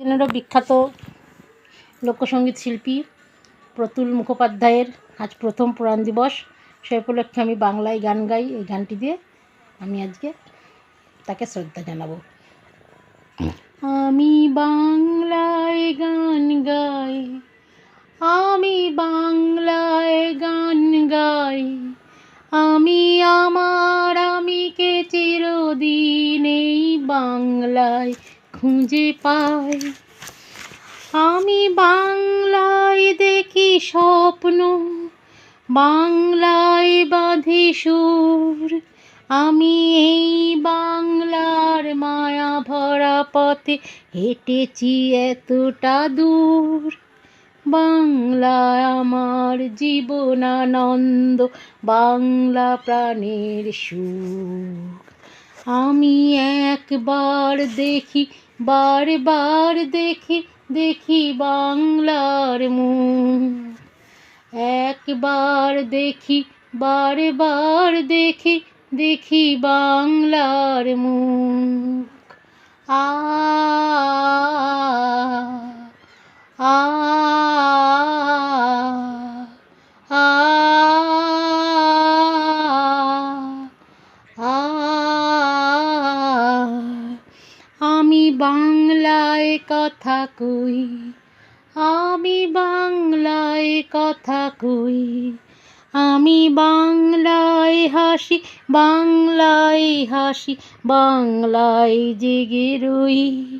জেনেরও বিখ্যাত লোকসঙ্গীত শিল্পী প্রতুল মুখোপাধ্যায়ের আজ প্রথম পুরাণ দিবস। সে উপলক্ষে আমি বাংলায় গান গাই, এই গানটি দিয়ে আমি আজকে তাকে শ্রদ্ধা জানাব। আমি বাংলায় গান গাই, আমি বাংলায় গান গাই, আমি আমার আমিকে চিরদিন এই বাংলায় খুঁজে পাই। আমি বাংলায় দেখি স্বপ্ন, বাংলায় বাঁধি সুর। আমি এই বাংলার মায়া ভরা পথে হেঁটেছি এতটা দূর। বাংলা আমার জীবনানন্দ, বাংলা প্রাণের সুখ। আমি একবার দেখি বারবার দেখি দেখি বাংলার মুখ একবার দেখি বারবার দেখি দেখি বাংলার মুখ। আ আ বাংলায় কথা কই? আমি বাংলায় কথা কই? আমি বাংলায় হাসি বাংলায় হাসি, বাংলায় জেগে রই।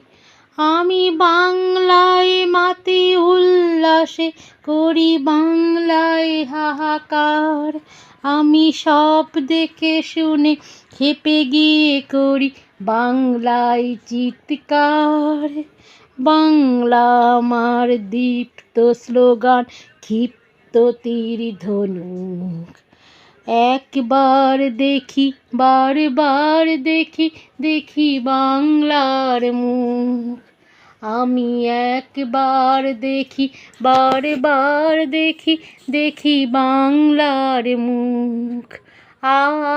আমি বাংলায় মাতি উল্লাসে করি, বাংলায় হাহাকার। আমি সব দেখে শুনে খেপে গিয়ে করি বাংলায় চিৎকার, বাংলা আমার দীপ্ত স্লোগান, ক্ষিপ্ত তীর ধনুক। একবার দেখি, বারবার দেখি দেখি বাংলার মুখ। আমি একবার দেখি, বারবার দেখি দেখি বাংলার মুখ। আ আ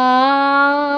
ah